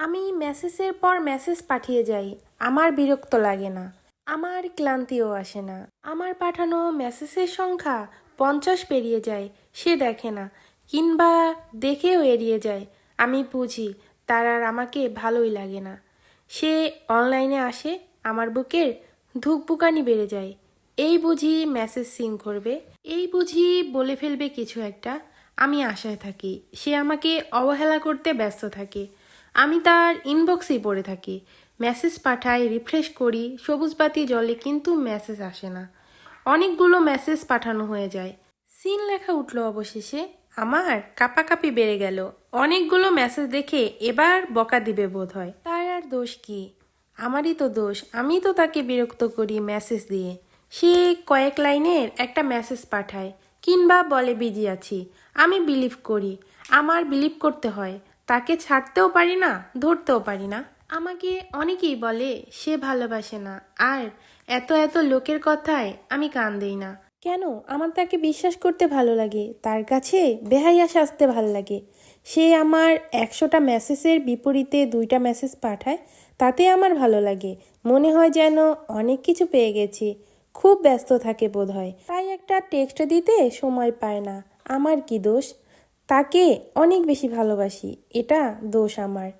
আমি মেসেজের পর মেসেজ পাঠিয়ে যাই। আমার বিরক্ত লাগে না। আমার ক্লান্তিও আসে না। আমার পাঠানো মেসেজের সংখ্যা পঞ্চাশ পেরিয়ে যায়, সে দেখে না। কিংবা দেখেও এড়িয়ে যায়। আমি বুঝি, তার আর আমাকে ভালোই লাগে না। সে অনলাইনে আসে, আমার বুকের ধুকপুকানি বেড়ে যায়। এই বুঝি মেসেজ সিং করবে। এই বুঝি বলে ফেলবে কিছু একটা। আমি আশায় থাকি। সে আমাকে অবহেলা করতে ব্যস্ত থাকে। আমি তার ইনবক্সেই পড়ে থাকি। মেসেজ পাঠাই রিফ্রেশ করি সবুজ বাতি জলে কিন্তু মেসেজ আসে না। অনেকগুলো মেসেজ পাঠানো হয়ে যায়। সিন লেখা উঠল অবশেষে। আমার কাপাকাপি বেড়ে গেল। অনেকগুলো মেসেজ দেখে এবার বকা দিবে বোধ হয়। তার আর দোষ কি? আমারই তো দোষ। আমি তো তাকে বিরক্ত করি মেসেজ দিয়ে। সে কয়েক লাইনের একটা মেসেজ পাঠায়। কিংবা বলে, বিজি আছি। আমি বিলিভ করি। আমার বিলিভ করতে হয়। তাকে ছাড়তেও পারি না, ধরতেও পারি না। আমাকে অনেকেই বলে, সে ভালোবাসে না। আর এত এত লোকের কথায় আমি কান দেই না। কেন? আমার তাকে বিশ্বাস করতে ভালো লাগে। তার কাছে বেহাইয়া সাজতে ভালো লাগে। সে আমার একশোটা মেসেজের বিপরীতে দুইটা মেসেজ পাঠায়, তাতে আমার ভালো লাগে। মনে হয় যেন অনেক কিছু পেয়ে গেছি। খুব ব্যস্ত থাকে বোধ হয় তাই একটা টেক্সট দিতে সময় পায় না। আমার কি দোষ? তাকে অনেক বেশি ভালোবাসি, এটা দোষ আমার।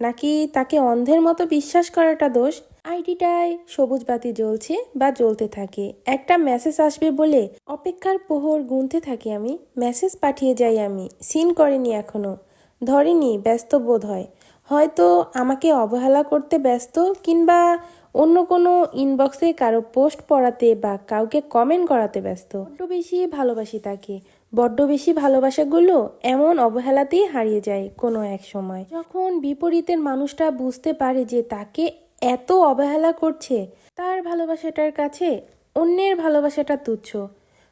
নাকি তাকে অন্ধের মতো বিশ্বাস করাটা দোষ? আইডিটায় সবুজ বাতি জ্বলছে বা জ্বলতে থাকে। একটা মেসেজ আসবে বলে অপেক্ষার পোহর গুনতে থাকি আমি। মেসেজ পাঠিয়ে যাই আমি। সিন করেনি এখনও। ধরেনি, ব্যস্ত বোধ হয়। হয়তো আমাকে অবহেলা করতে ব্যস্ত কিংবা অন্য কোনো ইনবক্সে কারও পোস্ট পড়াতে বা কাউকে কমেন্ট করাতে ব্যস্ত। একটু বেশি ভালোবাসি তাকে। বড্ড বেশি ভালোবাসাগুলো এমন অবহেলাতেই হারিয়ে যায় কোনো এক সময়। যখন বিপরীতের মানুষটা বুঝতে পারে যে তাকে এত অবহেলা করছে, তার ভালোবাসাটার কাছে অন্যের ভালোবাসাটা তুচ্ছ,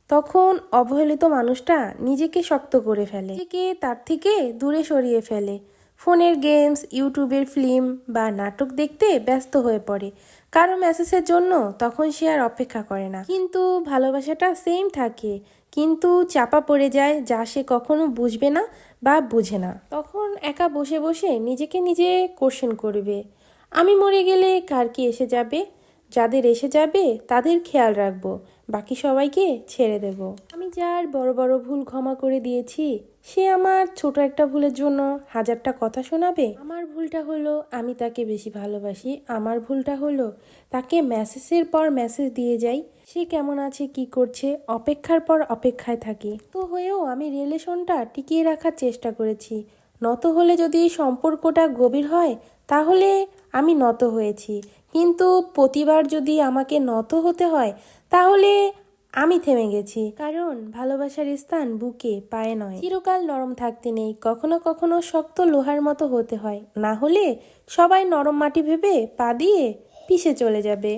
তখন অবহেলিত মানুষটা নিজেকে শক্ত করে ফেলে। নিজেকে তার থেকে দূরে সরিয়ে ফেলে। ফোনের গেমস, ইউটিউবের ফিল্ম বা নাটক দেখতে ব্যস্ত হয়ে পড়ে। কারও মেসেজের জন্য তখন সে আর অপেক্ষা করে না। কিন্তু ভালোবাসাটা সেম থাকে। কিন্তু চাপা পড়ে যায় যা সে কখনো বুঝবে না বা বুঝে না। তখন একা বসে বসে নিজেকে নিজে কোশ্চেন করবে। আমি মরে গেলে কার কি এসে যাবে? যাদের এসে যাবে তাদের খেয়াল রাখব। বাকি সবাইকে ছেড়ে দেব। আমি যার বড় বড় ভুল ক্ষমা করে দিয়েছি সে আমার ছোট একটা ভুলের জন্য হাজারটা কথা শোনাবে? আমার ভুলটা হলো, আমি তাকে বেশি ভালোবাসি। আমার ভুলটা হলো, তাকে মেসেজের পর মেসেজ দিয়ে যাই। সে কেমন আছে, কি করছে, অপেক্ষার পর অপেক্ষায় থাকি। তো হয়েও আমি রিলেশনটা টিকিয়ে রাখার চেষ্টা করেছি। নত হলে যদি সম্পর্কটা গভীর হয়, তাহলে আমি নত হয়েছি। কিন্তু প্রতিবার যদি আমাকে নত হতে হয়, তাহলে আমি থেমে গেছি। কারণ ভালোবাসার স্থান বুকে পায়ে নয়। চিরকাল নরম থাকতে নেই, কখনো কখনো শক্ত লোহার মতো হতে হয়। না হলে সবাই নরম মাটি ভেবে পা দিয়ে পিষে চলে যাবে।